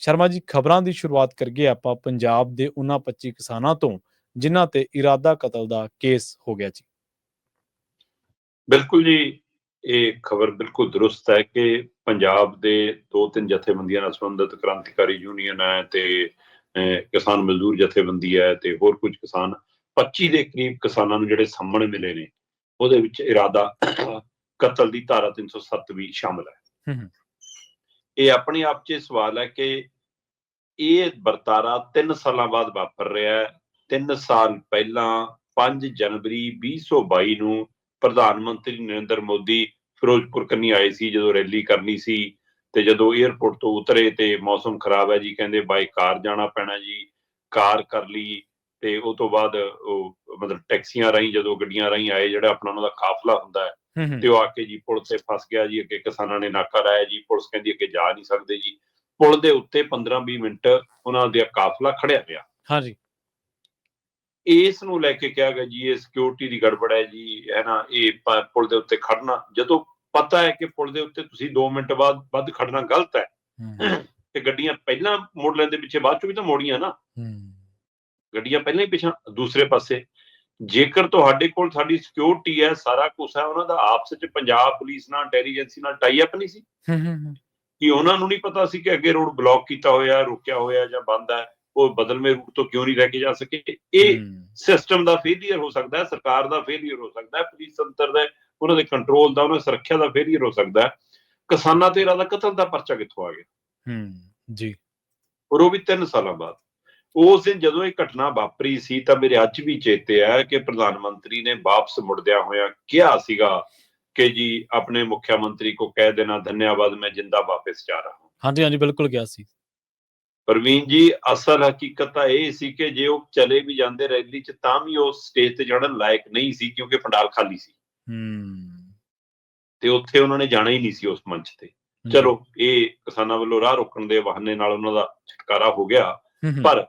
ਸ਼ਰਮਾ ਜੀ ਖਬਰਾਂ ਦੀ ਸ਼ੁਰੂਆਤ ਕਰਗੇ ਆਪਾਂ ਪੰਜਾਬ ਦੇ ਉਹਨਾਂ 25 ਕਿਸਾਨਾਂ ਤੋਂ ਜਿਨ੍ਹਾਂ ਤੇ ਇਰਾਦਾ ਕਤਲ ਦਾ ਕੇਸ ਹੋ ਗਿਆ ਜੀ। ਬਿਲਕੁਲ ਜੀ ਇਹ ਖਬਰ ਬਿਲਕੁਲ ਦਰੁਸਤ ਹੈ ਕਿ ਪੰਜਾਬ ਦੇ ਦੋ ਤਿੰਨ ਜਥੇਬੰਦੀਆਂ ਨਾਲ ਸੰਬੰਧਿਤ ਕ੍ਰਾਂਤੀਕਾਰੀ ਯੂਨੀਅਨ ਹੈ ਤੇ ਕਿਸਾਨ ਮਜ਼ਦੂਰ ਜਥੇਬੰਦੀ ਹੈ ਤੇ ਹੋਰ ਕੁਝ ਕਿਸਾਨ 25 ਦੇ ਕਰੀਬ ਕਿਸਾਨਾਂ ਨੂੰ ਜਿਹੜੇ ਸਾਹਮਣੇ ਮਿਲੇ ਨੇ ਉਹਦੇ ਵਿੱਚ ਇਰਾਦਾ ਕਤਲ ਦੀ ਧਾਰਾ 307 ਵੀ ਸ਼ਾਮਲ ਹੂੰ। ਇਹ ਆਪਣੇ ਆਪ 'ਚ ਸਵਾਲ ਹੈ ਕਿ ਇਹ ਵਰਤਾਰਾ 3 ਸਾਲਾਂ ਬਾਅਦ ਵਾਪਰ ਰਿਹਾ ਹੈ। 3 ਸਾਲ ਪਹਿਲਾਂ 5 ਜਨਵਰੀ 2022 ਨੂੰ ਪ੍ਰਧਾਨ ਮੰਤਰੀ ਨਰਿੰਦਰ ਮੋਦੀ ਫਿਰੋਜ਼ਪੁਰ ਕੰਨੀ ਆਏ ਸੀ, ਜਦੋਂ ਰੈਲੀ ਕਰਨੀ ਸੀ ਤੇ ਜਦੋਂ 에ਅਰਪੋਰਟ ਤੋਂ ਉਤਰੇ ਤੇ ਮੌਸਮ ਖਰਾਬ ਹੈ ਜੀ, ਕਹਿੰਦੇ ਬਾਈ ਕਾਰ ਜਾਣਾ ਪੈਣਾ ਜੀ, ਕਾਰ ਕਰ ਲਈ ਤੇ ਉਹ ਤੋਂ ਬਾਅਦ ਉਹ ਮਤਲਬ ਟੈਕਸੀਆਂ ਰਾਹੀਂ ਜਦੋਂ ਗੱਡੀਆਂ ਰਾਹੀਂ ਆਏ, ਜਿਹੜਾ ਆਪਣਾ ਉਹਨਾਂ ਦਾ ਕਾਫਲਾ ਹੁੰਦਾ ਹੈ ਤੇ ਉਹ ਆ ਕੇ ਜੀ ਪੁਲ ਤੇ ਫਸ ਗਿਆ ਜੀ ਅੱਗੇ ਕਿਸਾਨਾਂ ਨੇ ਨਾਕਾ ਲਾਇਆ ਜੀ ਪੁਲਿਸ ਕਹਿੰਦੀ ਅੱਗੇ ਜਾ ਨਹੀਂ ਸਕਦੇ ਜੀ। ਪੁਲ ਦੇ ਉੱਤੇ 15-20 ਮਿੰਟ ਉਹਨਾਂ ਦਾ ਕਾਫਲਾ ਖੜਿਆ ਪਿਆ। ਹਾਂਜੀ। ਇਸ ਨੂੰ ਲੈ ਕੇ ਕਿਹਾ ਗਿਆ ਜੀ ਇਹ ਸਿਕਿਉਰਿਟੀ ਦੀ ਗੜਬੜ ਹੈ ਜੀ ਹੈ ਨਾ ਇਹ ਪੁਲ ਦੇ ਉੱਤੇ ਖੜਨਾ। ਜਦੋਂ ਪਤਾ ਹੈ ਕਿ ਪੁਲ ਦੇ ਉੱਤੇ ਤੁਸੀਂ 2 ਮਿੰਟ ਬਾਅਦ ਵੱਧ ਖੜਨਾ ਗਲਤ ਹੈ। ਤੇ ਗੱਡੀਆਂ ਪਹਿਲਾਂ ਮੋੜ ਲੈਂਦੇ ਪਿੱਛੇ ਬਾਅਦ ਚੋਂ ਵੀ ਤਾਂ ਮੋੜੀਆਂ ਨਾ। ਹੂੰ। ਗੱਡੀਆਂ ਪਹਿਲਾਂ ਹੀ ਪਿੱਛੇ ਦੂਸਰੇ ਪਾਸੇ ਜੇਕਰ ਤੁਹਾਡੇ ਕੋਲ ਸਾਡੀ ਸਿਕਿਉਰਿਟੀ ਹੈ ਸਾਰਾ ਕੁਝ ਹੈ ਉਹਨਾਂ ਦਾ ਆਪਸ ਵਿੱਚ ਪੰਜਾਬ ਪੁਲਿਸ ਨਾਲ ਇੰਟੈਲੀਜੈਂਸੀ ਨਾਲ ਟਾਈ ਅਪ ਨਹੀਂ ਸੀ? ਹੂੰ ਹੂੰ ਕਿ ਉਹਨਾਂ ਨੂੰ ਨਹੀਂ ਪਤਾ ਸੀ ਕਿ ਅੱਗੇ ਰੋਡ ਬਲੌਕ ਕੀਤਾ ਹੋਇਆ ਰੁਕਿਆ ਹੋਇਆ ਜਾਂ ਬੰਦ ਹੈ? ਉਹ ਬਦਲਵੇਂ ਰੂਟ ਤੋਂ ਕਿਉਂ ਨਹੀਂ ਲੈ ਕੇ ਜਾ ਸਕੇ? ਇਹ ਸਿਸਟਮ ਦਾ ਫੇਲਿਅਰ ਹੋ ਸਕਦਾ ਹੈ ਸਰਕਾਰ ਦਾ ਫੇਲਿਅਰ ਹੋ ਸਕਦਾ ਹੈ ਪੁਲਿਸ ਤੰਤਰ ਦਾ ਉਹਨਾਂ ਦੇ ਕੰਟਰੋਲ ਦਾ ਉਹਨਾਂ ਦੀ ਸੁਰੱਖਿਆ ਦਾ ਫੇਲਿਅਰ ਹੋ ਸਕਦਾ ਹੈ। ਕਿਸਾਨਾਂ ਤੇ ਇਰਾਦਾ ਕਤਲ ਦਾ ਪਰਚਾ ਕਿੱਥੋਂ ਆ ਗਿਆ? ਹੂੰ ਜੀ। ਔਰ ਉਹ ਵੀ 3 ਸਾਲਾਂ ਬਾਅਦ। ਉਸ ਦਿਨ ਜਦੋਂ ਇਹ ਘਟਨਾ ਵਾਪਰੀ ਸੀ ਤਾਂ ਮੇਰੇ ਅੱਜ ਵੀ ਚੇਤੇ ਹੈ ਕਿ ਪ੍ਰਧਾਨ ਮੰਤਰੀ ਨੇ ਵਾਪਸ ਮੁੜਦਿਆਂ ਹੋਇਆਂ ਕਿਹਾ ਸੀਗਾ ਕਿ ਜੀ ਆਪਣੇ ਮੁੱਖ ਮੰਤਰੀ ਕੋ ਕਹਿ ਦੇਣਾ ਧੰਨਵਾਦ ਮੈਂ ਜਿੰਦਾ ਵਾਪਸ ਜਾ ਰਹਾ ਹੂੰ। ਹਾਂਜੀ ਹਾਂਜੀ ਬਿਲਕੁਲ ਗਿਆ ਸੀ। ਪ੍ਰਵੀਨ ਜੀ ਅਸਲ ਹਕੀਕਤ ਤਾਂ ਇਹ ਸੀ ਕਿ ਜੇ ਉਹ ਚਲੇ ਵੀ ਜਾਂਦੇ ਰੈਲੀ 'ਚ ਤਾਂ ਵੀ ਉਹ ਸਟੇਜ ਤੇ ਚੜਨ ਲਾਇਕ ਨਹੀਂ ਸੀ ਕਿਉਂਕਿ ਪੰਡਾਲ ਖਾਲੀ ਸੀ। ਹੂੰ। ਤੇ ਉੱਥੇ ਉਹਨਾਂ ਨੇ ਜਾਣਾ ਹੀ ਨਹੀਂ ਸੀ ਉਸ ਮੰਚ ਤੇ। ਚਲੋ ਇਹ ਕਿਸਾਨਾਂ ਵੱਲੋਂ ਰਾਹ ਰੋਕਣ ਦੇ ਬਹਾਨੇ ਨਾਲ ਉਹਨਾਂ ਦਾ ਛੁਟਕਾਰਾ ਹੋ ਗਿਆ। ਪਰ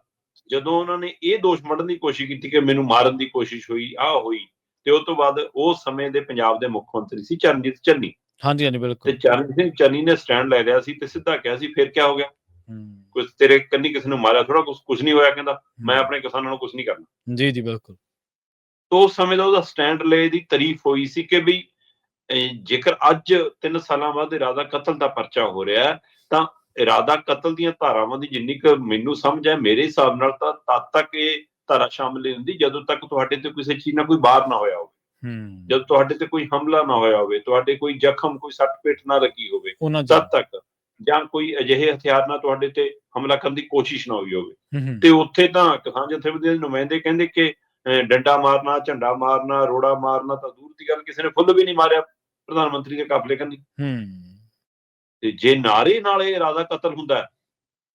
ਜਦੋਂ ਉਹਨਾਂ ਨੇ ਇਹ ਦੋਸ਼ ਮੜਨ ਦੀ ਕੋਸ਼ਿਸ਼ ਕੀਤੀ ਕਿ ਮੈਨੂੰ ਮਾਰਨ ਦੀ ਕੋਸ਼ਿਸ਼ ਹੋਈ ਆ ਹੋਈ ਤੇ ਉਸ ਤੋਂ ਬਾਅਦ ਉਸ ਸਮੇਂ ਦੇ ਪੰਜਾਬ ਦੇ ਮੁੱਖ ਮੰਤਰੀ ਸੀ ਚਰਨਜੀਤ ਚੰਨੀ। ਹਾਂਜੀ ਹਾਂਜੀ ਤੇ ਬਿਲਕੁਲ ਚਰਨਜੀਤ ਸਿੰਘ ਚੰਨੀ ਨੇ ਸਟੈਂਡ ਲੈ ਲਿਆ ਸੀ ਤੇ ਸਿੱਧਾ ਕਿਹਾ ਸੀ ਫਿਰ ਕੀ ਹੋ ਗਿਆ? ਕੁਝ ਤੇਰੇ ਕੰਨੀ ਕਿਸੇ ਨੂੰ ਮਾਰਿਆ ਥੋੜਾ ਕੁਝ ਕੁਝ ਨਹੀਂ ਹੋਇਆ ਕਹਿੰਦਾ ਮੈਂ ਆਪਣੇ ਕਿਸਾਨਾਂ ਨੂੰ ਕੁਝ ਨਹੀਂ ਕਰਨਾ। ਜੀ ਜੀ ਬਿਲਕੁਲ। ਤੋਂ ਉਸ ਸਮੇਂ ਦਾ ਉਹਦਾ ਸਟੈਂਡ ਲੈ ਦੀ ਤਾਰੀਫ ਹੋਈ ਸੀ ਕਿ ਵੀ ਜੇਕਰ ਅੱਜ 3 ਸਾਲਾਂ ਬਾਅਦ ਇਰਾਦਾ ਕਤਲ ਦਾ ਪਰਚਾ ਹੋ ਰਿਹਾ ਤਾਂ ਇਰਾਦਾ ਕਤਲ ਦੀਆਂ ਧਾਰਾਵਾਂ ਦੀ ਜਿੰਨੀ ਕੁ ਮੈਨੂੰ ਸਮਝ ਹੈ ਮੇਰੇ ਹਿਸਾਬ ਨਾਲ ਤਾਂ ਤਦ ਤੱਕ ਇਹ ਧਾਰਾ ਸ਼ਾਮਲ ਨਹੀਂ ਹੁੰਦੀ ਜਦੋਂ ਤੱਕ ਤੁਹਾਡੇ ਤੇ ਕਿਸੇ ਚੀਜ਼ ਨਾਲ ਕੋਈ ਬਾਹਰ ਨਾ ਹੋਇਆ ਹੋਵੇ। ਹੂੰ। ਜਦ ਤੁਹਾਡੇ ਤੇ ਕੋਈ ਹਮਲਾ ਨਾ ਹੋਇਆ ਹੋਵੇ ਤੁਹਾਡੇ ਕੋਈ ਜ਼ਖਮ ਕੋਈ ਸੱਟ ਪੇਟ ਨਾ ਲੱਗੀ ਹੋਵੇ ਤਦ ਤੱਕ ਜਾਂ ਕੋਈ ਅਜਿਹੇ ਹਥਿਆਰ ਨਾਲ ਤੁਹਾਡੇ ਤੇ ਹਮਲਾ ਕਰਨ ਦੀ ਕੋਸ਼ਿਸ਼ ਨਾ ਹੋਈ ਹੋਵੇ। ਤੇ ਉੱਥੇ ਤਾਂ ਕਿਸਾਨ ਜਥੇਬੰਦੀਆਂ ਦੇ ਨੁਮਾਇੰਦੇ ਕਹਿੰਦੇ ਕਿ ਡੰਡਾ ਮਾਰਨਾ ਝੰਡਾ ਮਾਰਨਾ ਰੋੜਾ ਮਾਰਨਾ ਤਾਂ ਦੂਰ ਦੀ ਗੱਲ ਕਿਸੇ ਨੇ ਫੁੱਲ ਵੀ ਨਹੀਂ ਮਾਰਿਆ ਪ੍ਰਧਾਨ ਮੰਤਰੀ ਦੇ ਕਾਫਲੇ ਕੰਨੀ। ਹੂੰ। ਤੇ ਜੇ ਨਾਰੇ ਨਾਲ ਇਹ ਇਰਾਦਾ ਕਤਲ ਹੁੰਦਾ ਹੈ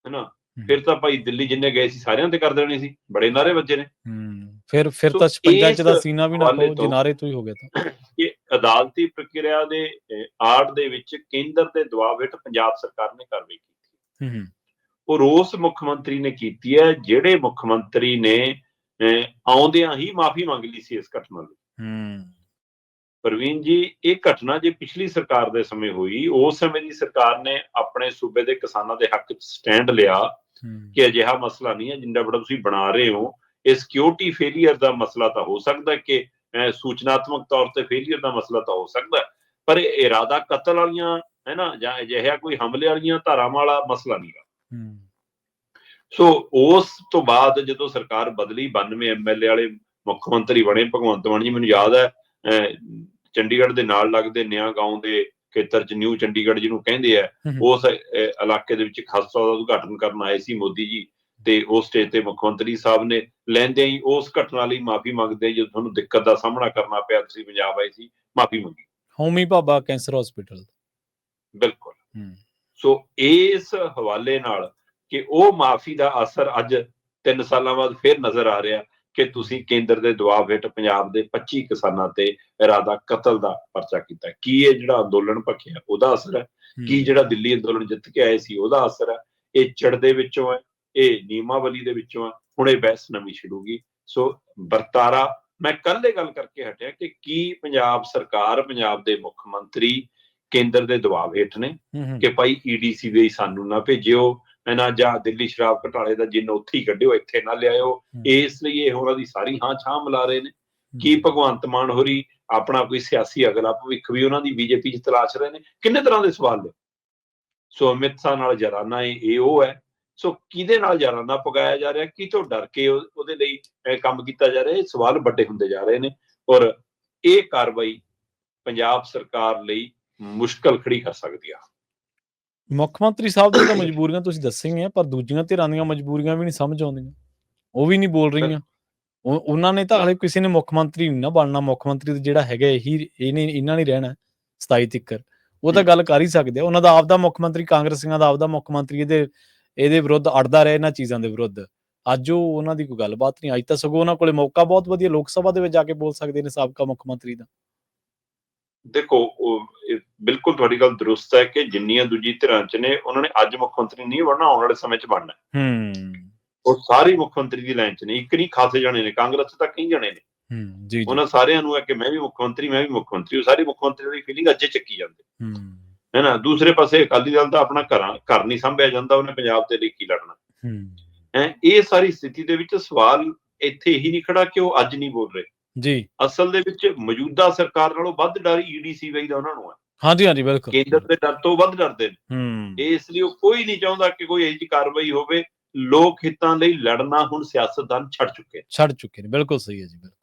ਹੈਨਾ ਫਿਰ ਤਾਂ ਭਾਈ ਦਿੱਲੀ ਜਿੰਨੇ ਗਏ ਸੀ ਸਾਰਿਆਂ ਤੇ ਕਰ ਦੇਣੇ ਸੀ ਬੜੇ ਨਾਰੇ ਵੱਜੇ ਨੇ। ਹੂੰ ਫਿਰ ਫਿਰ ਤਾਂ 56 ਚ ਦਾ ਸੀਨਾ ਵੀ ਨਾ ਕਹੋ ਤੋਂ- ਜਿਨਾਰੇ ਤੋਂ ਹੀ ਹੋ ਗਿਆ ਤਾਂ। ਕਿ ਅਦਾਲਤੀ ਪ੍ਰਕਿਰਿਆ ਦੇ ਆੜ ਦੇ ਵਿੱਚ ਕੇਂਦਰ ਦੇ ਦਬਾਅ ਹੇਠ ਪੰਜਾਬ ਸਰਕਾਰ ਨੇ ਕਾਰਵਾਈ ਕੀਤੀ। ਹੂੰ ਹੂੰ। ਉਹ ਰੋਸ ਮੁੱਖ ਮੰਤਰੀ ਨੇ ਕੀਤੀ ਹੈ ਜਿਹੜੇ ਮੁੱਖ ਮੰਤਰੀ ਨੇ ਆਉਂਦਿਆਂ ਹੀ ਮਾਫੀ ਮੰਗ ਲਈ ਸੀ ਇਸ ਘਟਨਾ ਲਈ ਹੂੰ। ਪ੍ਰਵੀਨ ਜੀ ਇਹ ਘਟਨਾ ਜੇ ਪਿਛਲੀ ਸਰਕਾਰ ਦੇ ਸਮੇਂ ਹੋਈ ਉਸ ਸਮੇਂ ਦੀ ਸਰਕਾਰ ਨੇ ਆਪਣੇ ਸੂਬੇ ਦੇ ਕਿਸਾਨਾਂ ਦੇ ਹੱਕ 'ਚ ਸਟੈਂਡ ਲਿਆ ਕਿ ਅਜਿਹਾ ਮਸਲਾ ਨਹੀਂ ਹੈ ਜਿੰਦਾ ਬੜਾ ਤੁਸੀਂ ਬਣਾ ਰਹੇ ਹੋ ਇਹ ਸਿਕਿਉਰਿਟੀ ਫੇਲਿਅਰ ਦਾ ਮਸਲਾ ਤਾਂ ਹੋ ਸਕਦਾ ਕਿ ਸੂਚਨਾਤਮਕ ਤੌਰ ਤੇ ਫੇਲਿਅਰ ਦਾ ਮਸਲਾ ਤਾਂ ਹੋ ਸਕਦਾ ਪਰ ਇਹ ਇਰਾਦਾ ਕਤਲ ਵਾਲੀਆਂ ਹੈ ਨਾ ਜਾਂ ਅਜਿਹਾ ਕੋਈ ਹਮਲੇ ਵਾਲੀਆਂ ਧਾਰਾਵਾਂ ਵਾਲਾ ਮਸਲਾ ਨਹੀਂ ਹੂੰ। ਸੋ ਉਸ ਤੋਂ ਬਾਅਦ ਜਦੋਂ ਸਰਕਾਰ ਬਦਲੀ 92 ਐਮਐਲਏ ਵਾਲੇ ਮੁੱਖ ਮੰਤਰੀ ਬਣੇ ਭਗਵੰਤ ਮਾਨ ਜੀ ਮੈਨੂੰ ਯਾਦ ਹੈ ਚੰਡੀਗੜ੍ਹ ਦੇ ਨਾਲ ਲੱਗਦੇ ਨਿਆ ਗਾਉਂ ਦੇ ਖੇਤਰ ਚ ਨਿਊ ਚੰਡੀਗੜ੍ਹ ਜਿਹਨੂੰ ਕਹਿੰਦੇ ਆ ਉਸ ਇਲਾਕੇ ਦੇ ਵਿੱਚ ਹਸਪਤਾਲ ਦਾ ਉਦਘਾਟਨ ਕਰਨ ਆਏ ਸੀ ਮੋਦੀ ਜੀ ਤੇ ਉਸ ਸਟੇਜ ਤੇ ਮੁੱਖ ਮੰਤਰੀ ਸਾਹਿਬ ਨੇ ਲੈਂਦੇ ਹੀ ਉਸ ਘਟਨਾ ਲਈ ਮਾਫੀ ਮੰਗਦੇ ਜਦੋਂ ਤੁਹਾਨੂੰ ਦਿੱਕਤ ਦਾ ਸਾਹਮਣਾ ਕਰਨਾ ਪਿਆ ਤੁਸੀਂ ਪੰਜਾਬ ਆਏ ਸੀ ਮਾਫੀ ਮੰਗੀ। ਹੋਮੀ ਭਾਬਾ ਕੈਂਸਰ ਹਸਪੀਟਲ ਬਿਲਕੁਲ। ਸੋ ਇਸ ਹਵਾਲੇ ਨਾਲ ਕਿ ਉਹ ਮਾਫੀ ਦਾ ਅਸਰ ਅੱਜ 3 ਸਾਲਾਂ ਬਾਅਦ ਫਿਰ ਨਜ਼ਰ ਆ ਰਿਹਾ ਕਿ ਤੁਸੀਂ ਕੇਂਦਰ ਦੇ ਦਬਾਅ ਹੇਠ ਪੰਜਾਬ ਦੇ 25 ਕਿਸਾਨਾਂ ਤੇ ਇਰਾਦਾ ਕਤਲ ਦਾ ਪਰਚਾ ਕੀਤਾ। ਕੀ ਇਹ ਜਿਹੜਾ ਅੰਦੋਲਨ ਭਖਿਆ ਉਹਦਾ ਅਸਰ ਹੈ? ਕੀ ਜਿਹੜਾ ਦਿੱਲੀ ਅੰਦੋਲਨ ਜਿੱਤ ਕੇ ਆਏ ਸੀ ਉਹਦਾ ਅਸਰ ਹੈ? ਇਹ ਚੜ ਦੇ ਵਿੱਚੋਂ ਹੈ ਇਹ ਨੀਮਾਵਲੀ ਦੇ ਵਿੱਚੋਂ ਹੈ ਹੁਣ ਇਹ ਬਹਿਸ ਨਵੀਂ ਛਿੜੂਗੀ। ਸੋ ਵਰਤਾਰਾ ਮੈਂ ਕੱਲ ਇਹ ਗੱਲ ਕਰਕੇ ਹਟਿਆ ਕਿ ਕੀ ਪੰਜਾਬ ਸਰਕਾਰ ਪੰਜਾਬ ਦੇ ਮੁੱਖ ਮੰਤਰੀ ਕੇਂਦਰ ਦੇ ਦਬਾਅ ਹੇਠ ਨੇ ਕਿ ਭਾਈ ਈਡੀਸੀ ਵੀ ਸਾਨੂੰ ਨਾ ਭੇਜਿਓ ਇਹਨਾਂ ਜਾਂ ਦਿੱਲੀ ਸ਼ਰਾਬ ਘਟਾਲੇ ਦਾ ਜਿੰਨ ਉੱਥੇ ਹੀ ਕੱਢਿਓ ਇੱਥੇ ਨਾ ਲਿਆਇਓ। ਇਸ ਲਈ ਇਹ ਉਹਨਾਂ ਦੀ ਸਾਰੀ ਹਾਂ ਛਾਂ ਮਿਲਾ ਰਹੇ ਨੇ। ਕੀ ਭਗਵੰਤ ਮਾਨ ਹੋਰੀ ਆਪਣਾ ਕੋਈ ਸਿਆਸੀ ਅਗਲਾ ਭਵਿੱਖ ਵੀ ਉਹਨਾਂ ਦੀ ਬੀਜੇਪੀ 'ਚ ਤਲਾਸ਼ ਰਹੇ ਨੇ? ਕਿੰਨੇ ਤਰ੍ਹਾਂ ਦੇ ਸਵਾਲ ਨੇ? ਸੋ ਅਮਿਤ ਸ਼ਾਹ ਨਾਲ ਜਰਾਨਾ ਇਹ ਇਹ ਉਹ ਹੈ। ਸੋ ਕਿਹਦੇ ਨਾਲ ਜਰਾਨਾ ਪਗਾਇਆ ਜਾ ਰਿਹਾ? ਕੀ ਤੋਂ ਡਰ ਕੇ ਉਹ- ਉਹਦੇ ਲਈ ਕੰਮ ਕੀਤਾ ਜਾ ਰਿਹਾ? ਇਹ ਸਵਾਲ ਵੱਡੇ ਹੁੰਦੇ ਜਾ ਰਹੇ ਨੇ। ਔਰ ਇਹ ਕਾਰਵਾਈ ਪੰਜਾਬ ਸਰਕਾਰ ਲਈ ਮੁਸ਼ਕਲ ਖੜੀ ਕਰ ਸਕਦੀ ਆ। ਮੁੱਖ ਮੰਤਰੀ ਸਾਹਿਬ ਦੀਆਂ ਤਾਂ ਮਜਬੂਰੀਆਂ ਤੁਸੀਂ ਦੱਸੀਆਂ, ਪਰ ਦੂਜੀਆਂ ਧਿਰਾਂ ਦੀਆਂ ਮਜਬੂਰੀਆਂ ਵੀ ਨਹੀਂ ਸਮਝ ਆਉਂਦੀਆਂ। ਉਹ ਵੀ ਨਹੀਂ ਬੋਲ ਰਹੀਆਂ। ਉਹ- ਉਹਨਾਂ ਨੇ ਤਾਂ ਹਲੇ ਕਿਸੇ ਨੇ ਮੁੱਖ ਮੰਤਰੀ ਨਹੀਂ ਨਾ ਬਣਨਾ। ਮੁੱਖ ਮੰਤਰੀ ਤਾਂ ਜਿਹੜਾ ਹੈਗਾ ਇਹੀ, ਇਹਨੇ, ਇਹਨਾਂ ਨੇ ਰਹਿਣਾ 27 ਤੱਕਰ। ਉਹ ਤਾਂ ਗੱਲ ਕਰ ਹੀ ਸਕਦੇ ਆ। ਉਹਨਾਂ ਦਾ ਆਪਦਾ ਮੁੱਖ ਮੰਤਰੀ ਕਾਂਗਰਸੀਆਂ ਦਾ ਆਪਦਾ ਮੁੱਖ ਮੰਤਰੀ ਇਹਦੇ ਇਹਦੇ ਵਿਰੁੱਧ ਅੜਦਾ ਰਿਹਾ ਇਹਨਾਂ ਚੀਜ਼ਾਂ ਦੇ ਵਿਰੁੱਧ। ਅੱਜ ਉਹ, ਉਹਨਾਂ ਦੀ ਕੋਈ ਗੱਲਬਾਤ ਨਹੀਂ। ਅੱਜ ਤਾਂ ਸਗੋਂ ਉਹਨਾਂ ਕੋਲੇ ਮੌਕਾ ਬਹੁਤ ਵਧੀਆ। ਲੋਕ ਸਭਾ ਦੇ ਵਿੱਚ ਜਾ ਕੇ ਬੋਲ ਸਕਦੇ ਨੇ ਸਾਬਕਾ ਮੁੱਖ ਮੰਤਰੀ ਦਾ। ਦੇਖੋ ਬਿਲਕੁਲ ਤੁਹਾਡੀ ਗੱਲ ਦਰੁਸਤ ਹੈ ਕਿ ਜਿੰਨੀਆਂ ਦੂਜੀ ਧਿਰਾਂ 'ਚ ਨੇ ਉਹਨਾਂ ਨੇ ਅੱਜ ਮੁੱਖ ਮੰਤਰੀ ਨਹੀਂ ਬਣਨਾ ਆਉਣ ਵਾਲੇ ਸਮੇਂ 'ਚ ਬਣਨਾ ਹੈ। ਉਹ ਸਾਰੇ ਮੁੱਖ ਮੰਤਰੀ ਦੀ ਲਾਈਨ 'ਚ ਨੇ ਇੱਕ ਨਹੀਂ ਖਾਸੇ ਜਾਣੇ ਨੇ ਕਾਂਗਰਸ 'ਚ ਤਾਂ ਕਈ ਜਣੇ ਨੇ। ਹੂੰ ਜੀ ਜੀ। ਉਹਨਾਂ ਸਾਰਿਆਂ ਨੂੰ ਹੈ ਕਿ ਮੈਂ ਵੀ ਮੁੱਖ ਮੰਤਰੀ ਮੈਂ ਵੀ ਮੁੱਖ ਮੰਤਰੀ ਉਹ ਸਾਰੇ ਮੁੱਖ ਮੰਤਰੀ ਦੀ ਫੀਲਿੰਗ ਅੱਜੇ ਚੱਕੀ ਜਾਂਦੇ। ਹੂੰ। ਹੈ ਨਾ ਦੂਸਰੇ ਪਾਸੇ ਅਕਾਲੀ ਦਲ ਦਾ ਆਪਣਾ ਘਰਾਂ ਘਰ ਨਹੀਂ ਸੰਭਿਆ ਜਾਂਦਾ ਉਹਨੇ ਪੰਜਾਬ ਦੇ ਲਈ ਕੀ ਲੜਨਾ। ਹੂੰ। ਹੈ ਇਹ ਸਾਰੀ ਸਥਿਤੀ ਦੇ ਵਿੱਚ ਸਵਾਲ ਇੱਥੇ ਹੀ ਨਹੀਂ ਖੜਾ ਕਿ ਉਹ ਅੱਜ ਨਹੀਂ ਬੋਲ ਰਹੇ। ਜੀ। ਅਸਲ ਦੇ ਵਿੱਚ ਮੌਜੂਦਾ ਸਰਕਾਰ ਨਾਲੋਂ ਵੱਧ ਡਰ ਈਡੀਸੀਬੀ ਦਾ ਉਹਨਾਂ ਨੂੰ ਹੈ ਹਾਂਜੀ ਹਾਂਜੀ ਬਿਲਕੁਲ। ਕੇਂਦਰ ਦੇ ਡਰ ਤੋਂ ਵੱਧ ਡਰਦੇ ਨੇ। ਹੂੰ। ਇਸ ਲਈ ਉਹ ਕੋਈ ਨਹੀਂ ਚਾਹੁੰਦਾ ਕਿ ਕੋਈ ਇਹੋ ਜਿਹੀ ਕਾਰਵਾਈ ਹੋਵੇ। ਲੋਕ ਹਿੱਤਾਂ ਲਈ ਲੜਨਾ ਹੁਣ ਸਿਆਸਤਦਾਨ ਛੱਡ ਚੁੱਕੇ ਨੇ। ਛੱਡ ਚੁੱਕੇ ਨੇ। ਬਿਲਕੁਲ ਸਹੀ ਹੈ ਜੀ ਬਿਲਕੁਲ।